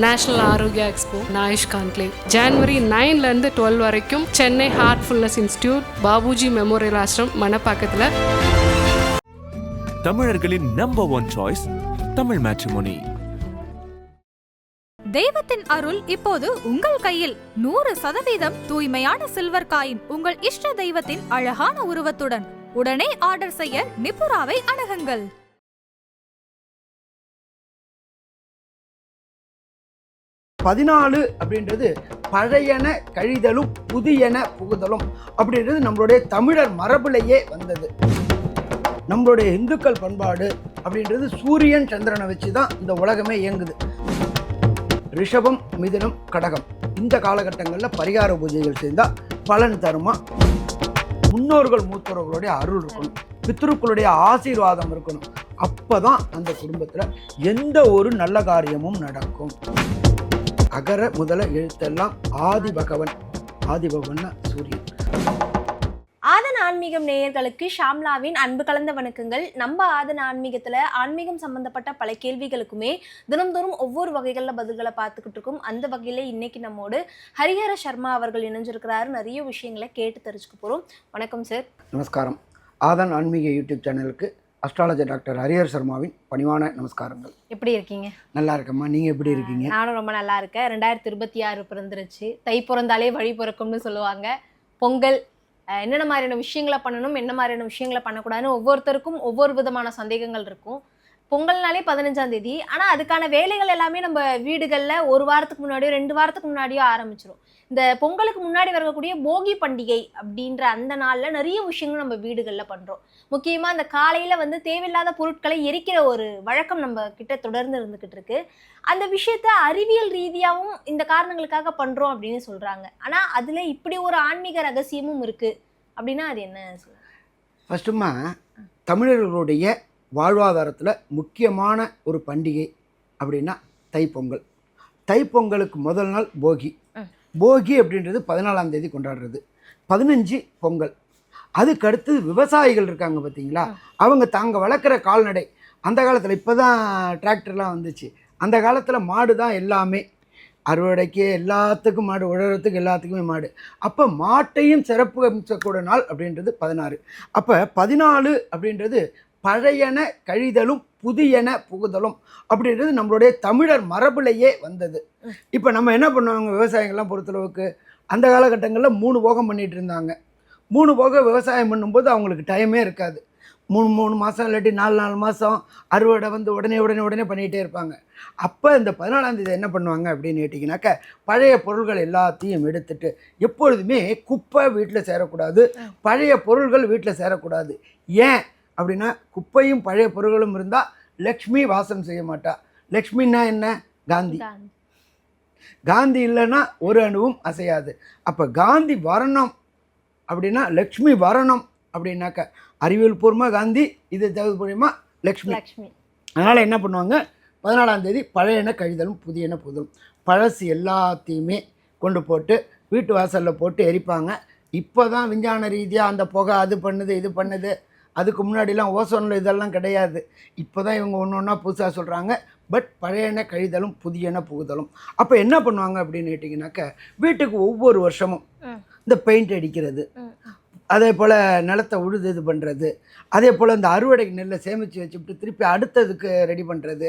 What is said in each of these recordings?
National Arogya expo AYUSH conclave January நைன்லேருந்து twelve வரைக்கும் Chennai heartfulness institute Babuji memorial ashram மணப்பாக்கத்தில் தமிழர்களின் number one choice Tamil matrimony தெய்வத்தின் அருள் இப்போது உங்கள் கையில். நூறு சதவீதம் தூய்மையான சில்வர் காயின் உங்கள் இஷ்ட தெய்வத்தின் அழகான உருவத்துடன். உடனே ஆர்டர் செய்ய நிப்புராவை அணுகுங்கள். பதினாலு அப்படின்றது பழையன கழிதலும் புதியன புகுதலும் அப்படின்றது நம்மளுடைய தமிழர் மரபிலேயே வந்தது. நம்மளுடைய இந்துக்கள் பண்பாடு அப்படின்றது சூரியன் சந்திரனை வச்சு தான் இந்த உலகமே இயங்குது. ரிஷபம் மிதுனம் கடகம் இந்த காலகட்டங்களில் பரிகார பூஜைகள் செய்தால் பலன் தருமா? முன்னோர்கள் மூத்தோர்களுடைய அருள் இருக்கணும். பித்ருக்களுடைய ஆசீர்வாதம் இருக்கணும். அப்போ தான் அந்த குடும்பத்தில் எந்த ஒரு நல்ல காரியமும் நடக்கும். அகர முதல எழுத்தெல்லாம் ஆதி பகவன். ஆதி பகவன்னா சூரியன். ஆதன் ஆன்மீகம் நேயர்களுக்கு ஷாம்லாவின் அன்பு கலந்த வணக்கங்கள். நம்ம ஆதன் ஆன்மீகத்துல ஆன்மீகம் சம்பந்தப்பட்ட பல கேள்விகளுக்குமே தினம்தோறும் ஒவ்வொரு வகைகள்ல பதில்களை பார்த்துக்கிட்டு இருக்கோம். அந்த வகையில இன்னைக்கு நம்மோடு ஹரிஹர சர்மா அவர்கள் இணைஞ்சிருக்கிறாரு. நிறைய விஷயங்களை கேட்டு தெரிஞ்சுக்க போறோம். வணக்கம் சார். நமஸ்காரம். ஆதன் ஆன்மீக யூடியூப் சேனலுக்கு அஸ்ட்ராலஜர் டாக்டர் ஹரிஹர் சர்மாவின் பணிவான நமஸ்காரங்கள். எப்படி இருக்கீங்க? நல்லா இருக்கம்மா. நீங்கள் எப்படி இருக்கீங்க? நானும் ரொம்ப நல்லா இருக்கேன். ரெண்டாயிரத்தி இருபத்தி ஆறு பிறந்துருச்சு. தை பிறந்தாலே வழி பிறக்கும்னு சொல்லுவாங்க. பொங்கல் என்னென்ன மாதிரியான விஷயங்களை பண்ணணும் என்ன மாதிரியான விஷயங்களை பண்ணக்கூடாதுன்னு ஒவ்வொருத்தருக்கும் ஒவ்வொரு விதமான சந்தேகங்கள் இருக்கும். பொங்கல்னாலே பதினஞ்சாம் தேதி. ஆனால் அதுக்கான வேலைகள் எல்லாமே நம்ம வீடுகளில் ஒரு வாரத்துக்கு முன்னாடியோ ரெண்டு வாரத்துக்கு முன்னாடியோ ஆரம்பிச்சிரும். இந்த பொங்கலுக்கு முன்னாடி வரக்கூடிய போகி பண்டிகை அப்படின்ற அந்த நாளில் நிறைய விஷயங்கள் நம்ம வீடுகளில் பண்ணுறோம் முக்கியமாக அந்த காலையில் வந்து தேவையில்லாத பொருட்களை எரிக்கிற ஒரு வழக்கம் நம்ம கிட்ட தொடர்ந்து இருந்துக்கிட்டு இருக்கு. அந்த விஷயத்த அறிவியல் ரீதியாகவும் இந்த காரணங்களுக்காக பண்ணுறோம் அப்படின்னு சொல்கிறாங்க ஆனால் அதில் இப்படி ஒரு ஆன்மீக ரகசியமும் இருக்குது அப்படின்னா அது என்ன சொல்லுங்க? ஃபஸ்ட்டுமா தமிழர்களுடைய வாழ்வாதாரத்தில் முக்கியமான ஒரு பண்டிகை அப்படின்னா தைப்பொங்கல். தைப்பொங்கலுக்கு முதல் நாள் போகி. போகி அப்படின்றது பதினாலாம் தேதி கொண்டாடுறது. பதினஞ்சு பொங்கல். அதுக்கு அடுத்து விவசாயிகள் இருக்காங்க பார்த்தீங்களா? அவங்க தாங்க வளர்க்குற கால்நடை. அந்த காலத்தில் இப்போ தான் டிராக்டர்லாம் வந்துச்சு. அந்த காலத்தில் மாடு தான் எல்லாமே. அறுவடைக்கு எல்லாத்துக்கும் மாடு உழறதுக்கு எல்லாத்துக்குமே மாடு. அப்போ மாட்டையும் சிறப்பு அம்சக்கூட நாள் அப்படின்றது பதினாறு. அப்போ பதினாலு அப்படின்றது பழையன கழிதலும் புதியன புகுதலும் அப்படின்றது நம்மளுடைய தமிழர் மரபுலையே வந்தது. இப்போ நம்ம என்ன பண்ணுவாங்க விவசாயிகள்லாம் பொறுத்தளவுக்கு அந்த காலகட்டங்களில் மூணு போகம் பண்ணிகிட்டு இருந்தாங்க. மூணு போக விவசாயம் பண்ணும்போது அவங்களுக்கு டைமே இருக்காது. மூணு மூணு மாதம் இல்லாட்டி நாலு நாலு மாதம் அறுவடை வந்து உடனே உடனே உடனே பண்ணிகிட்டே இருப்பாங்க. அப்போ இந்த பதினாலாம் தேதி என்ன பண்ணுவாங்க அப்படின்னு கேட்டிங்கனாக்கா பழைய பொருள்கள் எல்லாத்தையும் எடுத்துட்டு எப்பொழுதுமே குப்பை வீட்டில் சேரக்கூடாது. பழைய பொருள்கள் வீட்டில் சேரக்கூடாது. ஏன் அப்படின்னா குப்பையும் பழைய பொருள்களும் இருந்தால் லக்ஷ்மி வாசம் செய்ய மாட்டா. லக்ஷ்மின்னா என்ன? காந்தி. காந்தி. இல்லைன்னா ஒரு அணுவும் அசையாது. அப்போ காந்தி வரணும் அப்படின்னா லக்ஷ்மி வரணும் அப்படின்னாக்க அறிவியல் பூர்வமாக காந்தி இது தேவைப்படியுமா லக்ஷ்மி. லக்ஷ்மி. அதனால் என்ன பண்ணுவாங்க? பதினாலாம் தேதி பழையன கழிதலும் புதியன புதலும். பழசு எல்லாத்தையுமே கொண்டு போட்டு வீட்டு வாசலில் போட்டு எரிப்பாங்க. இப்போ தான் விஞ்ஞான ரீதியாக அந்த புகை அது பண்ணுது இது பண்ணுது. அதுக்கு முன்னாடிலாம் ஓசோனில் இதெல்லாம் கிடையாது. இப்போ தான் இவங்க ஒன்று ஒன்றா புதுசாக சொல்கிறாங்க பட் பழையன கழிதலும் புதியன புகுதலும். அப்போ என்ன பண்ணுவாங்க அப்படின்னு கேட்டிங்கனாக்க வீட்டுக்கு ஒவ்வொரு வருஷமும். இந்த பெயிண்ட் அடிக்கிறது. அதே போல் நிலத்தை உழுது இது பண்ணுறது அதே போல் இந்த அறுவடை நெல்லை சேமித்து வச்சுட்டு திருப்பி அடுத்ததுக்கு ரெடி பண்ணுறது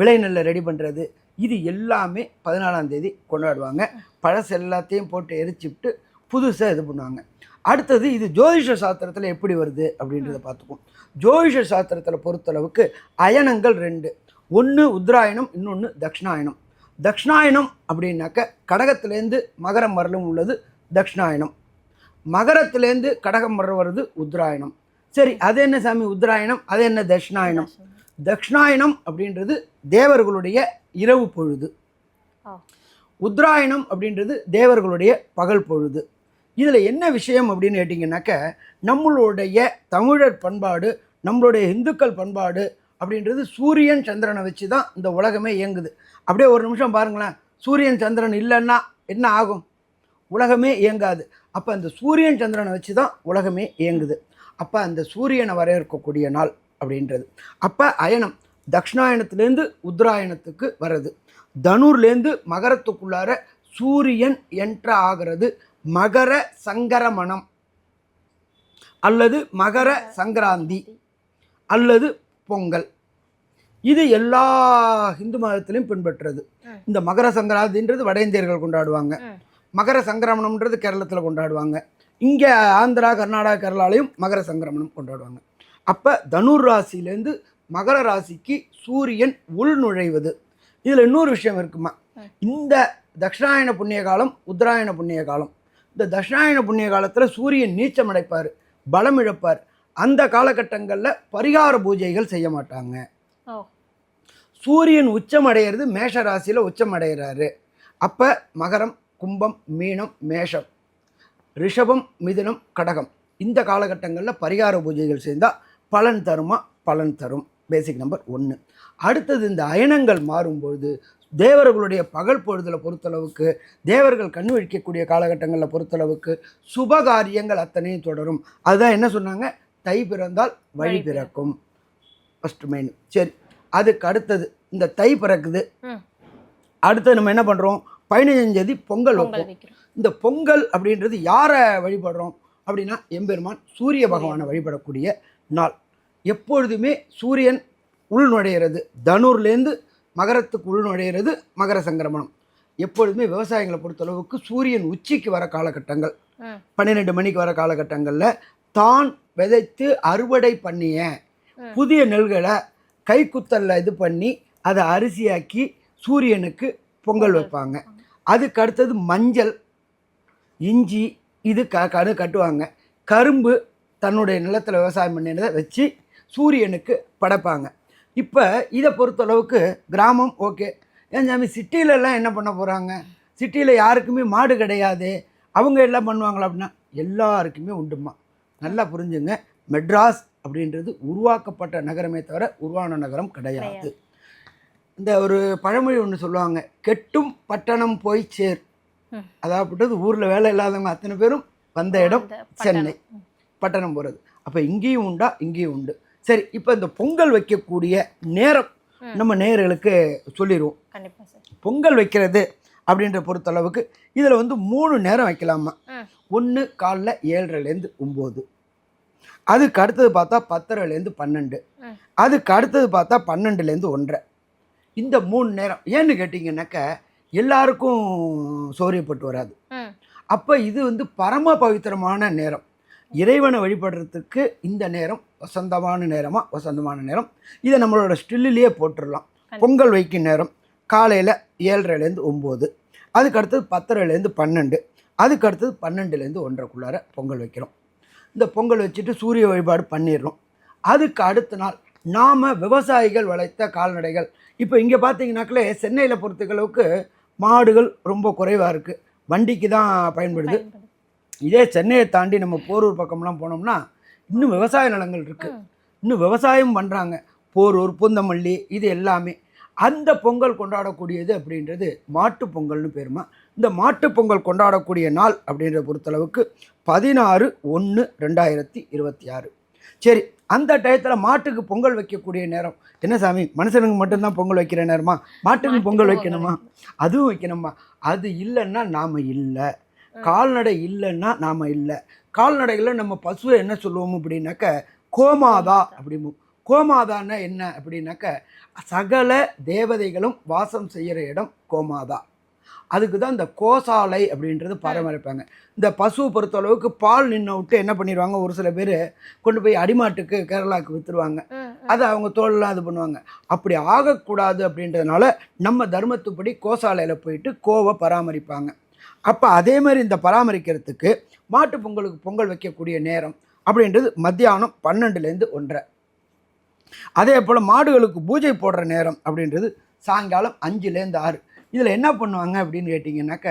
விளை நெல்லை ரெடி பண்ணுறது இது எல்லாமே பதினாலாம் தேதி கொண்டாடுவாங்க. பழசு எல்லாத்தையும் போட்டு எரிச்சுட்டு புதுசாக இது பண்ணுவாங்க. அடுத்தது இது ஜோதிஷ சாஸ்திரத்தில் எப்படி வருது அப்படின்றத பார்த்துக்குவோம். ஜோதிஷ சாஸ்திரத்தில் பொறுத்தளவுக்கு அயனங்கள் ரெண்டு. ஒன்று உத்தராயணம் இன்னொன்று தக்ஷணாயனம் தக்ஷணாயனம் அப்படின்னாக்க கடகத்திலேருந்து மகரம் வரலும் உள்ளது தக்ஷணாயனம் மகரத்திலேருந்து கடகம் வர வருது உத்தராயணம். சரி அது என்ன சாமி? உத்தராயணம் அது என்ன தட்சிணாயனம் தட்சிணாயனம் அப்படின்றது தேவர்களுடைய இரவு பொழுது. ஓ. உத்தராயணம் அப்படின்றது தேவர்களுடைய பகல் பொழுது. இதில் என்ன விஷயம் அப்படின்னு கேட்டிங்கனாக்க நம்மளுடைய தமிழர் பண்பாடு நம்மளுடைய இந்துக்கள் பண்பாடு அப்படின்றது சூரியன் சந்திரனை வச்சு தான் இந்த உலகமே இயங்குது. அப்படியே ஒரு நிமிஷம் பாருங்களேன். சூரியன் சந்திரன் இல்லைன்னா என்ன ஆகும்? உலகமே இயங்காது. அப்போ அந்த சூரியன் சந்திரனை வச்சு தான் உலகமே இயங்குது. அப்போ அந்த சூரியனை வரையறுக்கக்கூடிய நாள் அப்படின்றது. அப்போ அயனம் தக்ஷணாயனத்துலேருந்து உத்தராயணத்துக்கு வர்றது. தனுர்லேருந்து மகரத்துக்குள்ளார சூரியன் என்ற ஆகிறது மகர சங்கரமணம் அல்லது மகர சங்கராந்தி அல்லது பொங்கல். இது எல்லா இந்து மதத்திலையும் பின்பற்றுறது. இந்த மகர சங்கராந்தின்றது வட இந்தியர்கள் கொண்டாடுவாங்க. மகர சங்கரமணம்ன்றது கேரளத்தில் கொண்டாடுவாங்க. இங்கே ஆந்திரா கர்நாடகா கேரளாலையும் மகர சங்கரமணம் கொண்டாடுவாங்க. அப்போ தனுர் ராசியிலேருந்து மகர ராசிக்கு சூரியன் உள் நுழைவது. இதில் இன்னொரு விஷயம் இருக்குமா. இந்த தக்ஷணாயன புண்ணிய காலம் உத்தராயண புண்ணிய காலம் இந்த தட்சிணாயன புண்ணிய காலத்தில் சூரியன் நீச்சம் அடைப்பார் பலம் இழப்பார். அந்த காலகட்டங்களில் பரிகார பூஜைகள் செய்ய மாட்டாங்க. சூரியன் உச்சம் அடையிறது மேஷ ராசியில் உச்சம் அடைகிறாரு அப்போ மகரம் கும்பம் மீனம் மேஷம் ரிஷபம் மிதுனம் கடகம் இந்த காலகட்டங்களில் பரிகார பூஜைகள் செய்தால் பலன் தருமா? பலன் தரும். பேசிக் நம்பர் ஒன்று அடுத்தது இந்த அயனங்கள் மாறும்பொழுது தேவர்களுடைய பகல் பொழுதுல பொறுத்தளவுக்கு தேவர்கள் கண் விழிக்கக்கூடிய காலகட்டங்களில் பொறுத்தளவுக்கு சுபகாரியங்கள் அத்தனையும் தொடரும். அதுதான் என்ன சொன்னாங்க? தை பிறந்தால் வழி பிறக்கும். ஃபஸ்ட் மெயின் சரி அதுக்கு அடுத்தது இந்த தை பிறக்குது. ம். அடுத்து நம்ம என்ன பண்ணுறோம் பதினஞ்சாம் தேதி பொங்கல் வைப்போம். இந்த பொங்கல் அப்படின்றது யாரை வழிபடுறோம்? அப்படின்னா எம்பெருமான் சூரிய பகவானை வழிபடக்கூடிய நாள். எப்பொழுதுமே சூரியன் உள் நுழையிறது. தனுர்லேருந்து மகரத்துக்கு உள் நுழையிறது மகர சங்கிரமணம். எப்பொழுதுமே விவசாயிகளை பொறுத்தளவுக்கு சூரியன் உச்சிக்கு வர காலகட்டங்கள். பன்னிரெண்டு மணிக்கு வர காலகட்டங்களில் தான் விதைத்து அறுவடை பண்ணிய. புதிய நெல்களை கைக்குத்தலில் இது பண்ணி அதை அரிசியாக்கி சூரியனுக்கு பொங்கல். வைப்பாங்க. அதுக்கு அடுத்தது மஞ்சள் இஞ்சி இது க கடு கட்டுவாங்க. கரும்பு தன்னுடைய நிலத்தில் விவசாயம் பண்ணினதை வச்சு சூரியனுக்கு படைப்பாங்க. இப்போ இதை பொறுத்தளவுக்கு கிராமம் ஓகே. ஏன் சாமி சிட்டிலெல்லாம் என்ன பண்ண போகிறாங்க சிட்டியில் யாருக்குமே மாடு கிடையாது. அவங்க எல்லாம் பண்ணுவாங்களா அப்படின்னா எல்லாருக்குமே உண்டுமா? நல்லா புரிஞ்சுங்க. மெட்ராஸ் அப்படின்றது உருவாக்கப்பட்ட நகரமே தவிர உருவான நகரம் கிடையாது. இந்த ஒரு பழமொழி ஒன்று சொல்லுவாங்க கெட்டும் பட்டணம் போய் சேர். அதாவது ஊரில் வேலை இல்லாதவங்க அத்தனை பேரும் வந்த இடம் சென்னை. பட்டணம். போகிறது அப்போ இங்கேயும் உண்டா? இங்கேயும் உண்டு. சரி இப்போ இந்த பொங்கல் வைக்கக்கூடிய நேரம். நம்ம நேயர்களுக்கு சொல்லிடுவோம் சார் பொங்கல் வைக்கிறது அப்படின்ற பொறுத்தளவுக்கு இதில் வந்து மூணு நேரம் வைக்கலாமா. ஒன்று காலைல ஏழரைலேருந்து ஒம்பது அதுக்கு அடுத்தது பார்த்தா பத்தரைலேருந்து பன்னெண்டு. அதுக்கு அடுத்தது பார்த்தா பன்னெண்டுலேருந்து ஒன்றரை இந்த மூணு நேரம் ஏன்னு கேட்டிங்கன்னாக்க எல்லாருக்கும் சௌரியப்பட்டு வராது. அப்போ இது வந்து பரம பவித்திரமான நேரம் இறைவனை வழிபடுறதுக்கு இந்த நேரம் வசந்தமான நேரமா வசந்தமான நேரம்? இதை நம்மளோட ஸ்டில்லிலேயே போட்டுடலாம். பொங்கல் வைக்கும் நேரம் காலையில் ஏழரைலேருந்து ஒம்பது அதுக்கு அடுத்தது பத்தரைலேருந்து பன்னெண்டு அதுக்கு அடுத்தது பன்னெண்டுலேருந்து ஒன்றரைக்குள்ளார பொங்கல் வைக்கிறோம். இந்த பொங்கல் வச்சுட்டு சூரிய வழிபாடு பண்ணிடுறோம் அதுக்கு அடுத்த நாள் நாம் விவசாயிகள் வளைத்த கால்நடைகள். இப்போ இங்கே பார்த்தீங்கன்னாக்களே சென்னையில் பொறுத்தளவுக்கு மாடுகள் ரொம்ப குறைவாக இருக்குது வண்டிக்கு தான் பயன்படுது. இதே சென்னையை தாண்டி நம்ம போரூர் பக்கம்லாம் போனோம்னா இன்னும் விவசாய நிலங்கள் இருக்குது இன்னும் விவசாயம் பண்ணுறாங்க போரூர் பூந்தமல்லி இது எல்லாமே. அந்த பொங்கல் கொண்டாடக்கூடியது அப்படின்றது மாட்டுப் பொங்கல்னு பேருமா? இந்த மாட்டுப் பொங்கல் கொண்டாடக்கூடிய நாள் அப்படின்றத பொறுத்தளவுக்கு பதினாறு ஒன்று ரெண்டாயிரத்தி இருபத்தி ஆறு. சரி அந்த டயத்தில் மாட்டுக்கு பொங்கல் வைக்கக்கூடிய நேரம். என்ன சாமி? மனுஷனுக்கு மட்டும்தான் பொங்கல் வைக்கிற நேரமா? மாட்டுக்கு பொங்கல் வைக்கணுமா. அதுவும் வைக்கணுமா? அது இல்லைன்னா நாம் இல்லை. கால்நடை இல்லைன்னா நாம் இல்லை. கால்நடைகளில் நம்ம பசுவை என்ன சொல்லுவோம் அப்படின்னாக்க கோமாதா அப்படிம்போம் கோமாதான்னா என்ன அப்படின்னாக்க சகல தேவதைகளும் வாசம் செய்கிற இடம் கோமாதா. அதுக்கு தான் இந்த கோசாலை அப்படின்றது பராமரிப்பாங்க இந்த பசுவை பொறுத்தளவுக்கு பால் நின்று விட்டு என்ன பண்ணிடுவாங்க ஒரு சில பேர் கொண்டு போய் அடிமாட்டுக்கு கேரளாவுக்கு விற்றுருவாங்க. அதை அவங்க தோல்லாம் இது பண்ணுவாங்க. அப்படி ஆகக்கூடாது அப்படின்றதுனால நம்ம தர்மத்துப்படி கோசாலையில் போயிட்டு கோவை பராமரிப்பாங்க. அப்போ அதே மாதிரி இந்த பராமரிக்கிறதுக்கு மாட்டு பொங்கலுக்கு பொங்கல் வைக்கக்கூடிய நேரம் அப்படின்றது மத்தியானம் பன்னெண்டுலேருந்து ஒன்றரை. அதே போல் மாடுகளுக்கு பூஜை போடுற நேரம் அப்படின்றது சாயங்காலம் அஞ்சுலேருந்து ஆறு. இதில் என்ன பண்ணுவாங்க அப்படின்னு கேட்டிங்கன்னாக்க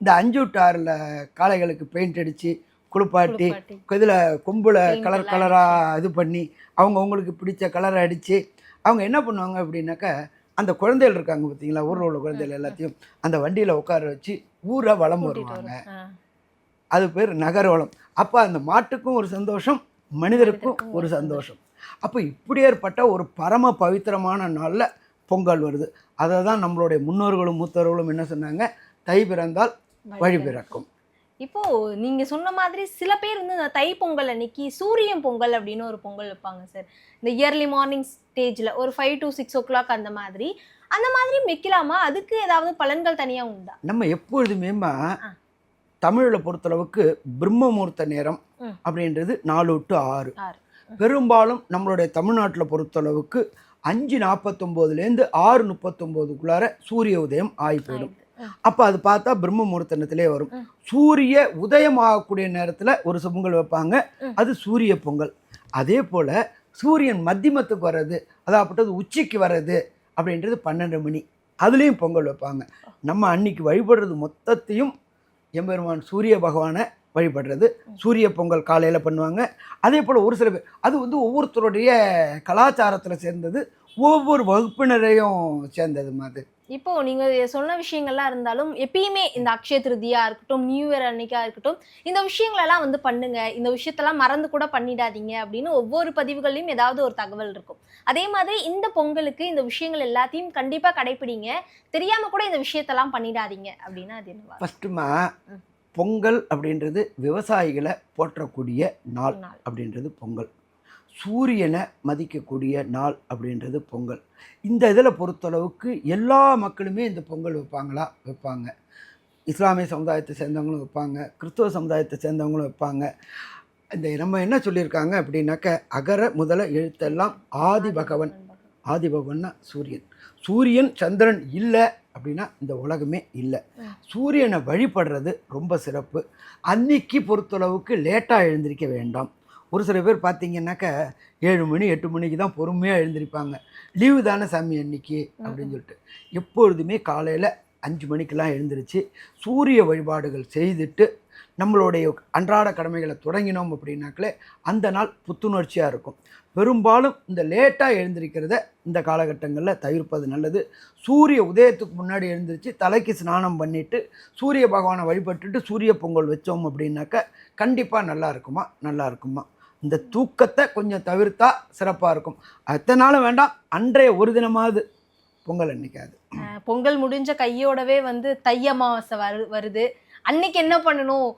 இந்த அஞ்சு டு ஆறில் காளைகளுக்கு பெயிண்ட் அடித்து குளிப்பாட்டி. இதில் கொம்பில் கலர் கலராக இது பண்ணி அவங்க அவங்களுக்கு பிடிச்ச கலரை அடித்து அவங்க என்ன பண்ணுவாங்க அப்படின்னாக்க அந்த குழந்தைகள் இருக்காங்க பார்த்தீங்களா ஊரில் உள்ள குழந்தைகள் எல்லாத்தையும் அந்த வண்டியில் உட்கார வச்சு ஊரை கூட்டிட்டு வருவாங்க. அது பேர் நகர்வலம் அப்போ அந்த மாட்டுக்கும் ஒரு சந்தோஷம் மனிதருக்கும் ஒரு சந்தோஷம். அப்போ இப்படி ஏற்பட்ட ஒரு பரம பவித்திரமான நாளில் பொங்கல் வருது. அதை தான் நம்மளுடைய முன்னோர்களும் மூத்தவர்களும் என்ன சொன்னாங்க? தை பிறந்தால் வழி பிறக்கும். இப்போ நீங்க சொன்ன மாதிரி சில பேர் வந்து இந்த தை பொங்கல் அன்னைக்கு சூரியன் பொங்கல் அப்படின்னு ஒரு பொங்கல் வைப்பாங்க சார். இந்த இயர்லி மார்னிங் ஸ்டேஜ்ல ஒரு five to six o'clock அந்த மாதிரி அந்த மாதிரி வைக்கலாமா அதுக்கு ஏதாவது பலன்கள் தனியா உண்டா நம்ம எப்பொழுதுமேமா. தமிழில் பொறுத்தளவுக்கு பிரம்ம முகூர்த்த நேரம். அப்படின்றது நாலு டு ஆறு. பெரும்பாலும் நம்மளுடைய தமிழ்நாட்டில் பொறுத்தளவுக்கு அஞ்சு நாற்பத்தொம்போதுலேருந்து ஆறு முப்பத்தொம்போதுக்குள்ளார சூரிய உதயம் ஆகி போயிடும். அப்போ அது பார்த்தா பிரம்ம முகூர்த்தனத்திலே வரும். சூரிய உதயம் ஆகக்கூடிய நேரத்தில் ஒரு பொங்கல் வைப்பாங்க. அது சூரிய பொங்கல் அதே போல் சூரியன் மத்தியமத்துக்கு வர்றது அதாப்பட்டது உச்சிக்கு வர்றது அப்படின்றது பன்னெண்டு மணி. அதுலேயும் பொங்கல் வைப்பாங்க. நம்ம அன்னைக்கு வழிபடுறது மொத்தத்தையும் எம்பெருமான் சூரிய பகவானை வழிபடுறது. சூரிய பொங்கல் காலையில் பண்ணுவாங்க. அதே போல் ஒரு சில பேர் அது வந்து ஒவ்வொருத்தருடைய கலாச்சாரத்தில் சேர்ந்தது ஒவ்வொரு வகுப்பினரையும் சேர்ந்தது மாதிரி. இப்போ நீங்க சொன்ன விஷயங்கள்லாம் இருந்தாலும் எப்பயுமே இந்த அக்ஷய திருதியா இருக்கட்டும் நியூ இயர் அன்னைக்கா இருக்கட்டும் இந்த விஷயங்களெல்லாம் வந்து பண்ணுங்க. இந்த விஷயத்தெல்லாம் மறந்து கூட பண்ணிடாதீங்க அப்படின்னு ஒவ்வொரு பதிவுகள்லையும் ஏதாவது ஒரு தகவல் இருக்கும். அதே மாதிரி இந்த பொங்கலுக்கு இந்த விஷயங்கள் எல்லாத்தையும் கண்டிப்பா கடைபிடிங்க தெரியாம கூட இந்த விஷயத்தெல்லாம் பண்ணிடாதீங்க அப்படின்னா அது என்னவா? ஃபஸ்ட்டுமா ம். பொங்கல் அப்படின்றது விவசாயிகளை போற்றக்கூடிய நாள். அப்படின்றது பொங்கல். சூரியனை மதிக்கக்கூடிய நாள் அப்படின்றது பொங்கல். இந்த இதில் பொறுத்தளவுக்கு எல்லா மக்களுமே இந்த பொங்கல் வைப்பாங்களா? வைப்பாங்க. இஸ்லாமிய சமுதாயத்தை சேர்ந்தவங்களும் வைப்பாங்க. கிறிஸ்துவ சமுதாயத்தை சேர்ந்தவங்களும் வைப்பாங்க. இந்த நம்ம என்ன சொல்லியிருக்காங்க அப்படின்னாக்க அகர முதல எழுத்தெல்லாம் ஆதி பகவன் ஆதி பகவன்னா சூரியன். சூரியன் சந்திரன் இல்லை அப்படின்னா இந்த உலகமே இல்லை. சூரியனை வழிபடுறது ரொம்ப சிறப்பு. அன்னைக்கு பொறுத்தளவுக்கு லேட்டாக எழுந்திருக்க வேண்டாம். ஒரு சில பேர் பார்த்தீங்கன்னாக்க ஏழு மணி எட்டு மணிக்கு தான் பொறுமையாக எழுந்திருப்பாங்க. லீவு தானே சாமி அன்னைக்கு அப்படின்னு சொல்லிட்டு. எப்பொழுதுமே காலையில் அஞ்சு மணிக்கெல்லாம் எழுந்திருச்சு சூரிய வழிபாடுகள் செய்துட்டு நம்மளுடைய அன்றாட கடமைகளை தொடங்கினோம் அப்படின்னாக்களே அந்த நாள் புத்துணர்ச்சியாக இருக்கும். பெரும்பாலும் இந்த லேட்டாக எழுந்திருக்கிறத இந்த காலகட்டங்களில் தவிர்ப்பது நல்லது. சூரிய உதயத்துக்கு முன்னாடி எழுந்திருச்சு தலைக்கு ஸ்நானம் பண்ணிவிட்டு சூரிய பகவானை வழிபட்டுட்டு சூரிய பொங்கல் வச்சோம் அப்படின்னாக்க கண்டிப்பாக நல்லா இருக்குமா? நல்லா இருக்குமா? இந்த தூக்கத்தை கொஞ்சம் தவிர்த்தா சிறப்பாக இருக்கும். அத்தனை நாளும் வேண்டாம். அன்றைய ஒரு தினமாவது பொங்கல் அன்னைக்காது பொங்கல் முடிஞ்ச கையோடவே வந்து தை அமாவாசை வரு வருது. அன்னைக்கு என்ன பண்ணணும்?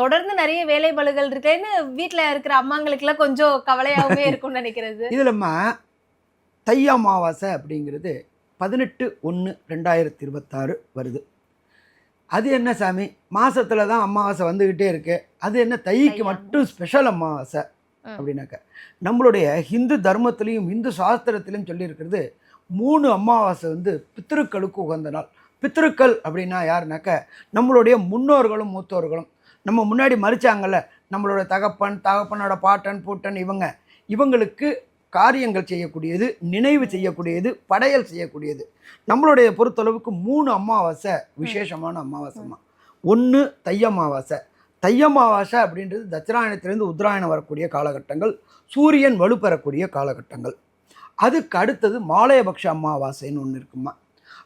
தொடர்ந்து நிறைய வேலை பளுகள் இருக்கேன்னு வீட்ல இருக்கிற அம்மாங்களுக்குலாம் கொஞ்சம் கவலையாகவே இருக்கும்னு நினைக்கிறது. இதில்மா தை அமாவாசை அப்படிங்கிறது பதினெட்டு ஒன்று ரெண்டாயிரத்தி இருபத்தாறு வருது. அது என்ன சாமி? மாசத்துல தான் அமாவாசை வந்துக்கிட்டே இருக்கு. அது என்ன தைக்கு மட்டும் ஸ்பெஷல் அமாவாசை. அப்படின்னாக்க நம்மளுடைய ஹிந்து தர்மத்திலையும் இந்து சாஸ்திரத்திலையும் சொல்லியிருக்கிறது மூணு அமாவாசை வந்து பித்திருக்களுக்கு உகந்த நாள். பித்திருக்கள் அப்படின்னா யாருனாக்க நம்மளுடைய முன்னோர்களும் மூத்தோர்களும். நம்ம முன்னாடி மறிச்சாங்கல்ல நம்மளோட தகப்பன் தகப்பனோட பாட்டன் பூட்டன் இவங்க. இவங்களுக்கு காரியங்கள் செய்யக்கூடியது நினைவு செய்யக்கூடியது படையல் செய்யக்கூடியது. நம்மளுடைய பொறுத்தளவுக்கு மூணு அமாவாசை விசேஷமான அமாவாசைமா ஒன்று தை அமாவாசை. தை அமாவாசை அப்படின்றது தட்சிணாயனத்திலேருந்து உத்தராயணம் வரக்கூடிய காலகட்டங்கள் சூரியன் வலுப்பெறக்கூடிய காலகட்டங்கள். அதுக்கு அடுத்தது மாலயபக்ஷ அமாவாசைன்னு ஒன்று இருக்குமா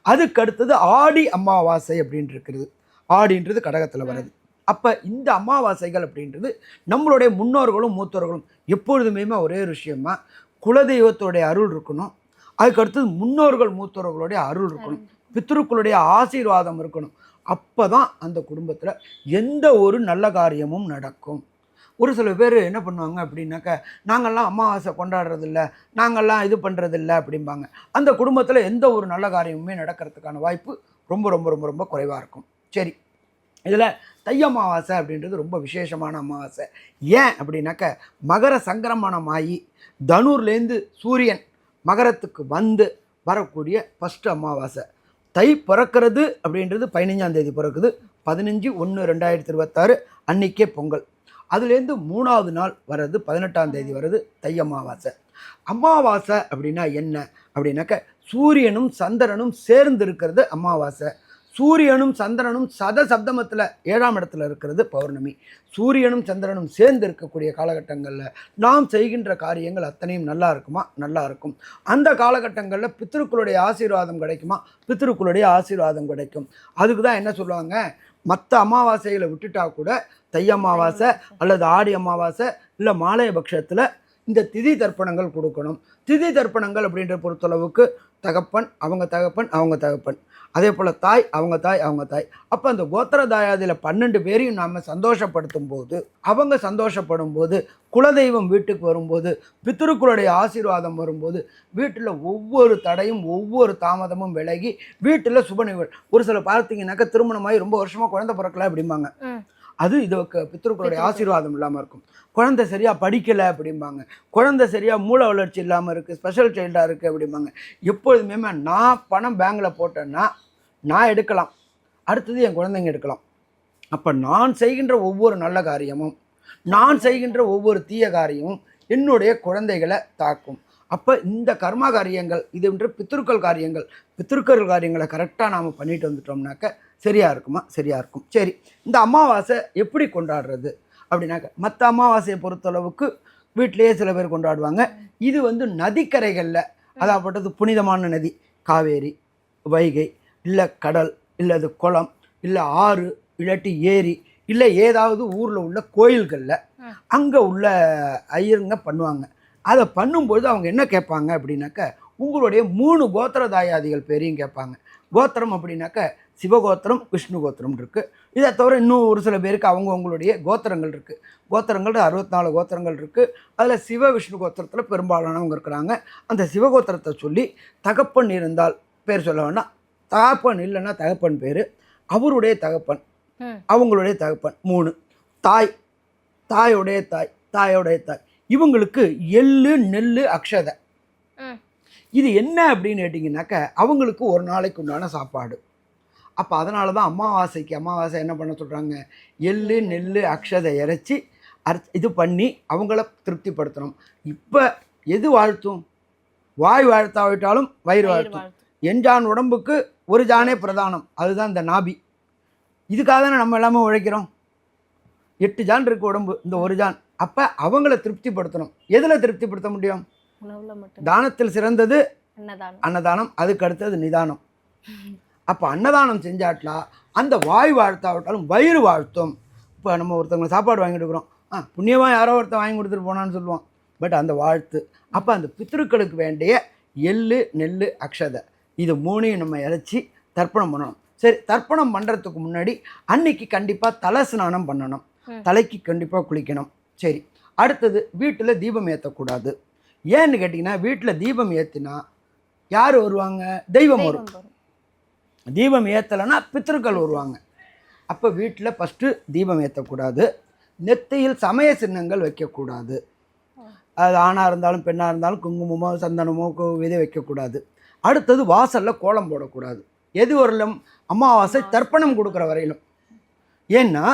அதுக்கு அடுத்தது ஆடி அமாவாசை அப்படின்னு இருக்கிறது ஆடின்றது கடகத்தில் வருது அப்போ இந்த அமாவாசைகள் அப்படின்றது நம்மளுடைய முன்னோர்களும் மூத்தோர்களும் எப்பொழுதுமே ஒரே ஒரு விஷயமா குலதெய்வத்தோடைய அருள் இருக்கணும். அதுக்கு அடுத்தது முன்னோர்கள் மூத்தோர்களுடைய அருள் இருக்கணும். பித்ருக்களுடைய ஆசீர்வாதம் இருக்கணும். அப்போ தான் அந்த குடும்பத்தில் எந்த ஒரு நல்ல காரியமும் நடக்கும். ஒரு சில பேர் என்ன பண்ணுவாங்க அப்படின்னாக்க நாங்கள்லாம் அமாவாசை கொண்டாடுறதில்ல நாங்கள்லாம் இது பண்ணுறதில்ல அப்படிம்பாங்க. அந்த குடும்பத்தில் எந்த ஒரு நல்ல காரியமுமே நடக்கிறதுக்கான வாய்ப்பு ரொம்ப ரொம்ப ரொம்ப ரொம்ப குறைவாக இருக்கும். சரி. இதில் தை அமாவாசை அப்படின்றது ரொம்ப விசேஷமான அமாவாசை. ஏன் அப்படின்னாக்க மகர சங்கரமணமாகி தனுர்லேருந்து சூரியன் மகரத்துக்கு வந்து வரக்கூடிய ஃபஸ்ட்டு அமாவாசை. தை பிறக்கிறது அப்படின்றது பதினஞ்சாம் தேதி பிறக்குது. பதினஞ்சு ஒன்று ரெண்டாயிரத்தி இருபத்தாறு அன்னைக்கே பொங்கல். அதுலேருந்து மூணாவது நாள் வர்றது பதினெட்டாம் தேதி வர்றது தை அமாவாசை. அமாவாசை அப்படின்னா என்ன? அப்படின்னாக்க சூரியனும் சந்திரனும் சேர்ந்து இருக்கிறது அமாவாசை. சூரியனும் சந்திரனும் சத சப்தமத்தில் ஏழாம் இடத்துல இருக்கிறது பௌர்ணமி. சூரியனும் சந்திரனும் சேர்ந்து இருக்கக்கூடிய காலகட்டங்களில் நாம் செய்கின்ற காரியங்கள் அத்தனையும் நல்லா இருக்குமா? நல்லா இருக்கும். அந்த காலகட்டங்களில் பித்திருக்களுடைய ஆசீர்வாதம் கிடைக்குமா? பித்திருக்களுடைய ஆசீர்வாதம் கிடைக்கும். அதுக்கு தான் என்ன சொல்லுவாங்க? மற்ற அமாவாசைகளை விட்டுட்டா கூட தை அமாவாசை அல்லது ஆடி அமாவாசை இல்லை மாலைய பட்சத்தில் இந்த திதி தர்ப்பணங்கள் கொடுக்கணும். திதி தர்ப்பணங்கள் அப்படின்ற பொறுத்தளவுக்கு தகப்பன் அவங்க தகப்பன் அவங்க தகப்பன். அதே போல் தாய் அவங்க தாய் அவங்க தாய். அப்போ அந்த கோத்திர தாயாதியில் பன்னெண்டு பேரையும் நாம் சந்தோஷப்படுத்தும் போது அவங்க சந்தோஷப்படும் போது குலதெய்வம் வீட்டுக்கு வரும்போது பித்திருக்களுடைய ஆசீர்வாதம் வரும்போது வீட்டில் ஒவ்வொரு தடையும் ஒவ்வொரு தாமதமும் விலகி வீட்டில் சுப நிகழ் ஒரு சில பார்த்தீங்கன்னாக்கா திருமணமாகி ரொம்ப வருஷமாக குழந்தை பிறக்கல அப்படிம்பாங்க. அது இது க- பித்ருக்களுடைய பித்ருக்கள். ஆசீர்வாதம் இல்லாமல் இருக்கும். குழந்தை சரியாக படிக்கலை அப்படிம்பாங்க. குழந்தை சரியாக மூளை வளர்ச்சி இல்லாமல் இருக்குது ஸ்பெஷல் சைல்டாக இருக்குது அப்படிம்பாங்க. எப்பொழுதுமே நான் பணம் பேங்கில் போட்டேன்னா நான் எடுக்கலாம். அடுத்தது என் குழந்தைங்க எடுக்கலாம். அப்போ நான் செய்கின்ற ஒவ்வொரு நல்ல காரியமும் நான் செய்கின்ற ஒவ்வொரு தீய காரியமும் என்னுடைய குழந்தைகளை தாக்கும். அப்போ இந்த கர்மா காரியங்கள் இது என்று பித்திருக்கள் காரியங்கள் பித்திருக்கள் காரியங்களை கரெக்டாக நாம் பண்ணிட்டு வந்துட்டோம்னாக்க சரியாக இருக்குமா? சரியாக இருக்கும். சரி இந்த அமாவாசை எப்படி கொண்டாடுறது? அப்படின்னாக்க மற்ற அமாவாசையை பொறுத்தளவுக்கு வீட்டிலேயே சில பேர் கொண்டாடுவாங்க. இது வந்து நதிக்கரைகளில் அதாகப்பட்டது புனிதமான நதி காவேரி வைகை இல்லை கடல் இல்லை அது குளம் இல்லை ஆறு இல்லாட்டி ஏரி இல்லை ஏதாவது ஊரில் உள்ள கோயில்களில். அங்கே உள்ள ஐயருங்க பண்ணுவாங்க. அதை பண்ணும்போது அவங்க என்ன கேட்பாங்க அப்படின்னாக்க உங்களுடைய மூணு கோத்திர தாயாதிகள் பேரையும் கேட்பாங்க. கோத்திரம் அப்படின்னாக்க சிவகோத்திரம் விஷ்ணு கோத்திரம் இருக்குது இதை தவிர இன்னும் ஒரு சில பேருக்கு அவங்கவுங்களுடைய கோத்திரங்கள் இருக்குது கோத்திரங்கள் அறுபத்தி நாலு கோத்திரங்கள் இருக்குது அதில் சிவ விஷ்ணு கோத்திரத்தில் பெரும்பாலானவங்க இருக்கிறாங்க. அந்த சிவகோத்திரத்தை சொல்லி தகப்பன் இருந்தால் பேர் சொல்ல வேண்டாம். தகப்பன் இல்லைன்னா தகப்பன் பேர். அவருடைய தகப்பன். அவங்களுடைய தகப்பன். மூணு. தாய். தாயோடைய தாய். தாயோடைய தாய். இவங்களுக்கு எள்ளு நெல் அக்ஷதை. இது என்ன அப்படின்னு கேட்டிங்கனாக்க அவங்களுக்கு ஒரு நாளைக்கு உண்டான சாப்பாடு. அப்போ அதனால தான் அமாவாசைக்கு அமாவாசை என்ன பண்ண சொல்கிறாங்க எள்ளு நெல் அக்ஷதை இறைச்சி அரை இது பண்ணி அவங்கள திருப்திப்படுத்தணும். இப்போ எது வாழ்த்தும்? வாய் வாழ்த்தாவிட்டாலும் வயிறு வாழ்த்தும். வாழ்த்து. எஞ்சான் உடம்புக்கு ஒரு ஜானே பிரதானம். அதுதான் இந்த நாபி. இதுக்காக தானே நம்ம எல்லாமே உழைக்கிறோம்? எட்டு ஜான் இருக்கு உடம்பு இந்த ஒரு ஜான். அப்போ அவங்கள திருப்திப்படுத்தணும். எதில் திருப்திப்படுத்த முடியும்? தானத்தில் சிறந்தது அன்னதானம். அதுக்கு அடுத்தது நிதானம். அப்போ அன்னதானம் செஞ்சாட்லா அந்த வாய் வாழ்த்தாவிட்டாலும் வயிறு வாழ்த்தும். இப்போ நம்ம ஒருத்தவங்க சாப்பாடு வாங்கி கொடுக்குறோம். ஆ புண்ணியமாக யாரோ ஒருத்தன் வாங்கி கொடுத்துட்டு போனான்னு சொல்லுவான். பட் அந்த வாழ்த்து அப்போ அந்த பித்ருக்களுக்கு வேண்டிய எள்ளு நெல் அக்ஷதை இது மூணையும் நம்ம இறைச்சி தர்ப்பணம் பண்ணணும். சரி தர்ப்பணம் பண்ணுறதுக்கு முன்னாடி அன்னைக்கு கண்டிப்பாக தலை ஸ்நானம் பண்ணணும். தலைக்கு கண்டிப்பாக குளிக்கணும். சரி அடுத்தது வீட்டில் தீபம் ஏற்றக்கூடாது ஏன்னு கேட்டிங்கன்னா வீட்டில் தீபம் ஏற்றினா யார் வருவாங்க? தெய்வம் வரும். தீபம் ஏற்றலைன்னா பித்திருக்கள் வருவாங்க. அப்போ வீட்டில் ஃபஸ்ட்டு தீபம் ஏற்றக்கூடாது நெத்தியில் சமய சின்னங்கள் வைக்கக்கூடாது. அது ஆணாக இருந்தாலும் பெண்ணாக இருந்தாலும் குங்குமமோ சந்தனமோ இதை வைக்கக்கூடாது. அடுத்தது வாசலில் கோலம் போடக்கூடாது. எது வரலும் அமாவாசை தர்ப்பணம் கொடுக்குற வரையிலும். ஏன்னா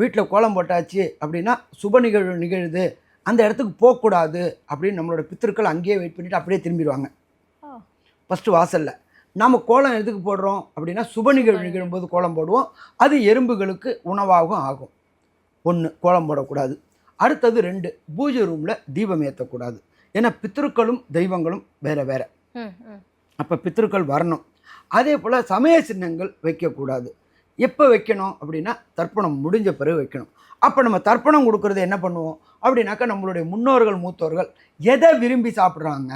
வீட்டில் கோலம் போட்டாச்சு அப்படின்னா சுப நிகழ்வு நிகழுது. அந்த இடத்துக்கு போகக்கூடாது அப்படின்னு நம்மளோட பித்திருக்கள் அங்கேயே வெயிட் பண்ணிவிட்டு அப்படியே திரும்பிடுவாங்க. ஃபஸ்ட்டு வாசலில். நாம் கோலம் எதுக்கு போடுறோம்? அப்படின்னா சுப நிகழ்வு நிகழும்போது கோலம் போடுவோம். அது எறும்புகளுக்கு உணவாகவும் ஆகும். ஒன்று கோலம் போடக்கூடாது. அடுத்தது ரெண்டு பூஜை ரூமில் தீபம் ஏற்றக்கூடாது ஏன்னா பித்திருக்களும் தெய்வங்களும் வேற வேற. அப்போ பித்திருக்கள் வரணும். அதே போல் சமய சின்னங்கள் வைக்கக்கூடாது. எப்போ வைக்கணும்? அப்படின்னா தர்ப்பணம் முடிஞ்ச பிறகு வைக்கணும். அப்போ நம்ம தர்ப்பணம் கொடுக்கறது என்ன பண்ணுவோம்? அப்படின்னாக்கா நம்மளுடைய முன்னோர்கள் மூத்தோர்கள் எதை விரும்பி சாப்பிட்றாங்க?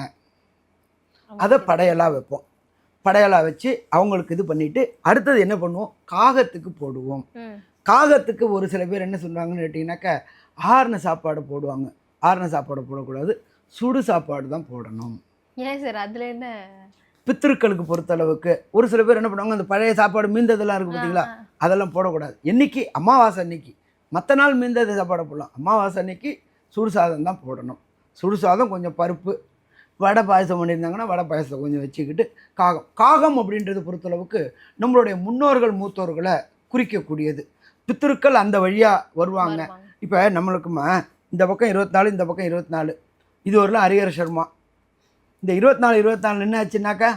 அதை படையலாக வைப்போம். படையலாக வச்சு அவங்களுக்கு இது பண்ணிவிட்டு அடுத்தது என்ன பண்ணுவோம்? காகத்துக்கு போடுவோம். காகத்துக்கு ஒரு சில பேர் என்ன சொல்கிறாங்கன்னு கேட்டிங்கனாக்கா ஆறுன சாப்பாடு போடுவாங்க. ஆறுன சாப்பாடு போடக்கூடாது. சுடு சாப்பாடு தான் போடணும். ஏன் சார்? அதுல என்ன? பித்திருக்களுக்கு பொறுத்தளவுக்கு ஒரு சில பேர் என்ன பண்ணுவாங்க அந்த பழைய சாப்பாடு மீந்ததெல்லாம் இருக்குது பார்த்தீங்களா. அதெல்லாம் போடக்கூடாது. என்னைக்கு? அமாவாசை அன்னைக்கு. மற்ற நாள் மீந்தது சாப்பாடை போடலாம். அமாவாசை அன்னைக்கு சுடு சாதம் தான் போடணும். சுடு சாதம் கொஞ்சம் பருப்பு வடை பாயசம் பண்ணியிருந்தாங்கன்னா வடை பாயசத்தை கொஞ்சம் வச்சுக்கிட்டு காகம். காகம் அப்படின்றது பொறுத்தளவுக்கு நம்மளுடைய முன்னோர்கள் மூத்தோர்களை குறிக்கக்கூடியது. பித்திருக்கள் அந்த வழியாக வருவாங்க. இப்போ நம்மளுக்குமா இந்த பக்கம் இருபத்தி நாலு இந்த பக்கம் இருபத்தி நாலு இது வரலாம் ஹரிஹர சர்மா. இந்த இருபத்தி நாலு இருபத்தி நாலு என்ன ஆச்சுன்னாக்கா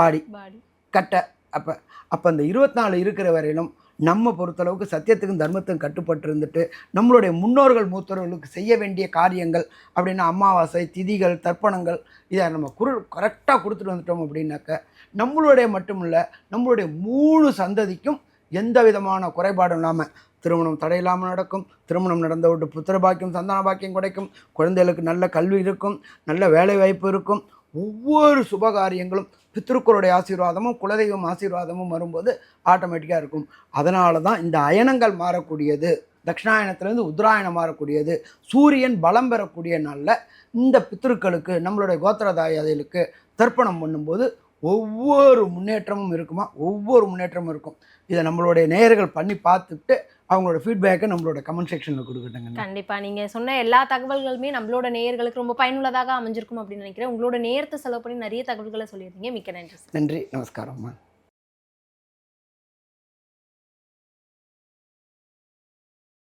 பாடி. பாடி. கட்டை. அப்போ அப்போ அந்த இருபத்தி நாலு இருக்கிற வரையிலும் நம்ம பொறுத்தளவுக்கு சத்தியத்துக்கும் தர்மத்துக்கும் கட்டுப்பட்டு இருந்துட்டு நம்மளுடைய முன்னோர்கள் மூத்தோர்களுக்கு செய்ய வேண்டிய காரியங்கள் அப்படின்னா அமாவாசை திதிகள் தர்ப்பணங்கள் இதை நம்ம குரு கரெக்டாக கொடுத்துட்டு வந்துட்டோம் அப்படின்னாக்க நம்மளுடைய மட்டும் இல்லை நம்மளுடைய மூணு சந்ததிக்கும் எந்த விதமான குறைபாடும் இல்லாமல் திருமணம் தடையில்லாமல் நடக்கும் திருமணம் நடந்த விட்டு புத்திர பாக்கியம் சந்தான பாக்கியம் கிடைக்கும் குழந்தைகளுக்கு நல்ல கல்வி இருக்கும் நல்ல வேலை வாய்ப்பு இருக்கும் ஒவ்வொரு சுபகாரியங்களும் பித்ருக்களுடைய ஆசீர்வாதமும் குலதெய்வம் ஆசீர்வாதமும் வரும்போது ஆட்டோமேட்டிக்காக இருக்கும். அதனால தான் இந்த அயனங்கள் மாறக்கூடியது தட்சிணாயனத்துலேருந்து உத்தராயணம் மாறக்கூடியது சூரியன் பலம் பெறக்கூடிய நாளில் இந்த பித்ருக்களுக்கு நம்மளுடைய கோத்திரதாயாதிகளுக்கு தர்ப்பணம் பண்ணும்போது ஒவ்வொரு முன்னேற்றமும் இருக்குமா? ஒவ்வொரு முன்னேற்றமும் இருக்கும். இதை நம்மளுடைய நேயர்கள் பண்ணி பார்த்துட்டு அவங்களோட ஃபீட்பேக்கை நம்மளோட கமெண்ட் செக்ஷனில் கொடுக்கட்டுங்க. கண்டிப்பா. நீங்க சொன்ன எல்லா தகவல்களுமே நம்மளோட நேயர்களுக்கு ரொம்ப பயனுள்ளதாக அமைஞ்சிருக்கும் அப்படின்னு நினைக்கிறேன். உங்களோட நேரத்தை செலவு பண்ணி நிறைய தகவல்களை சொல்லியிருந்தீங்க. மிக்க நன்றி நன்றி. நமஸ்காரம்மா.